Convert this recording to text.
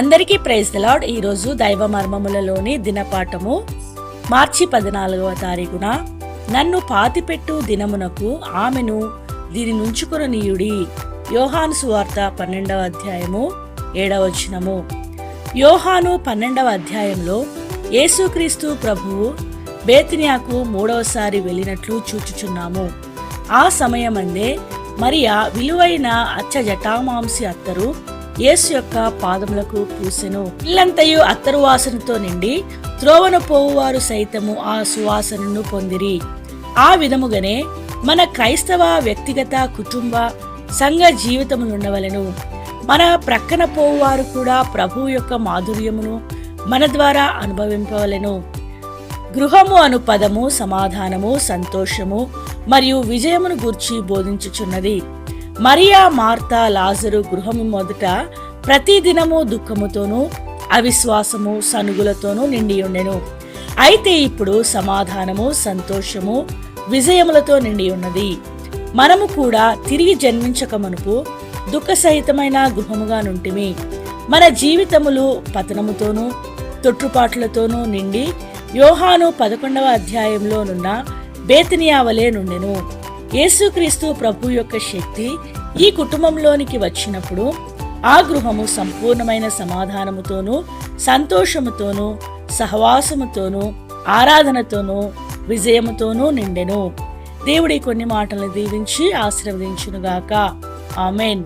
అందరికీ praise lord ఈరోజు దైవ మర్మములలోని దినపాఠము. మార్చి పద్నాలుగవ తారీఖున నన్ను పాతిపెట్టు దినమునకు ఆమెను దీని నుంచుకొననీయుడి. యోహాను సువార్త పన్నెండవ అధ్యాయము ఏడవచనము యోహాను పన్నెండవ అధ్యాయంలో యేసుక్రీస్తు ప్రభువు బేతినియాకు మూడవసారి వెళ్ళినట్లు చూచుచున్నాము. ఆ సమయమందే మరియా విలువైన అచ్చ జటామాంసి అత్తరు యేసు యొక్క పాదములకు పూసెను. ఇల్లంతయు అత్తరు వాసనతో నిండి త్రోవన పోవువారు సైతము ఆ సువాసనను పొందిరి. ఆ విధముగానే మన క్రైస్తవ వ్యక్తిగత కుటుంబ సంఘ జీవితములున్నవలను. మన ప్రక్కన పోవువారు కూడా ప్రభు యొక్క మాధుర్యమును మన ద్వారా అనుభవింపవలను. గృహము అను పదము సమాధానము సంతోషము మరియు విజయమును గూర్చి బోధించుచున్నది. మరియా మార్తా లాజరు గృహము మొదట ప్రతిదినము దుఃఖముతోనూ అవిశ్వాసము సనుగులతోనూ నిండి ఉండెను. అయితే ఇప్పుడు సమాధానము సంతోషము విజయములతో నిండి ఉన్నది. మనము కూడా తిరిగి జన్మించక మునుపు దుఃఖసహితమైన గృహముగా నుంటిమి. మన జీవితములు పతనముతోనూ తొట్టుపాట్లతోనూ నిండి యోహాను పదకొండవ అధ్యాయంలోనున్న బేతనియా వలె నుండెను. యేసుక్రీస్తు ప్రభు యొక్క శక్తి ఈ కుటుంబంలోనికి వచ్చినప్పుడు ఆ గృహము సంపూర్ణమైన సమాధానముతోనూ సంతోషముతోనూ సహవాసముతోనూ ఆరాధనతోనూ విజయముతోనూ నిండెను. దేవుడి కొన్ని మాటలను దీవించి ఆశీర్వదించునుగాక. ఆమెన్.